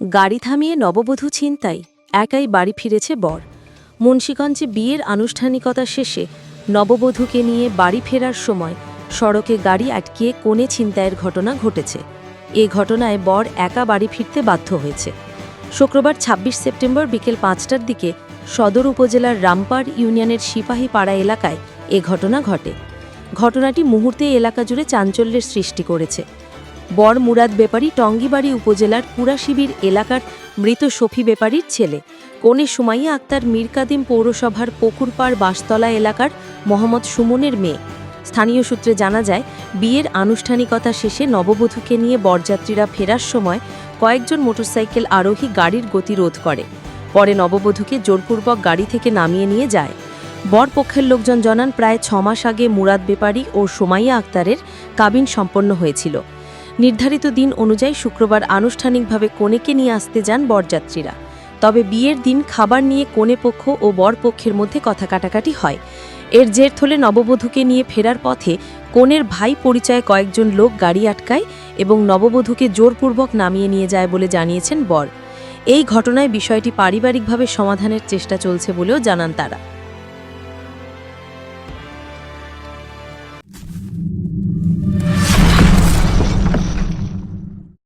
গাড়ি থামিয়ে নববধূ ছিনতাই, একাই বাড়ি ফিরেছে বর। মুন্সীগঞ্জে বিয়ের আনুষ্ঠানিকতা শেষে নববধূকে নিয়ে বাড়ি ফেরার সময় সড়কে গাড়ি আটকিয়ে কোণে ছিনতাইয়ের ঘটনা ঘটেছে। এ ঘটনায় বর একা বাড়ি ফিরতে বাধ্য হয়েছে। শুক্রবার ২৬ সেপ্টেম্বর বিকেল পাঁচটার দিকে সদর উপজেলার রামপাড় ইউনিয়নের সিপাহীপাড়া এলাকায় এ ঘটনা ঘটে। ঘটনাটি মুহূর্তে এলাকা জুড়ে চাঞ্চল্যের সৃষ্টি করেছে। বর মুরাদ বেপারী টঙ্গিবাড়ি উপজেলার পুরাশিবির এলাকার মৃত শফি বেপারীর ছেলে। কনে সুমাইয়া আক্তার মীরকাদিম পৌরসভার পুকুরপাড় বাঁশতলা এলাকার মোহাম্মদ সুমনের মেয়ে। স্থানীয় সূত্রে জানা যায়, বিয়ের আনুষ্ঠানিকতা শেষে নববধূকে নিয়ে বরযাত্রীরা ফেরার সময় কয়েকজন মোটরসাইকেল আরোহী গাড়ির গতিরোধ করে। পরে নববধূকে জোরপূর্বক গাড়ি থেকে নামিয়ে নিয়ে যায়। বর পক্ষের লোকজন জানান, প্রায় ছ মাস আগে মুরাদ বেপারী ও সোমাইয়া আক্তারের কাবিন সম্পন্ন হয়েছিল। নির্ধারিত দিন অনুযায়ী শুক্রবার আনুষ্ঠানিকভাবে কনেকে নিয়ে আসতে যান বরযাত্রীরা। তবে বিয়ের দিন খাবার নিয়ে কনে পক্ষ ও বর পক্ষের মধ্যে কথা কাটাকাটি হয়। এর জের থলে নববধূকে নিয়ে ফেরার পথে কনের ভাই পরিচয়ে কয়েকজন লোক গাড়ি আটকায় এবং নববধূকে জোরপূর্বক নামিয়ে নিয়ে যায় বলে জানিয়েছেন বর। এই ঘটনায় বিষয়টি পারিবারিকভাবে সমাধানের চেষ্টা চলছে বলেও জানান তারা।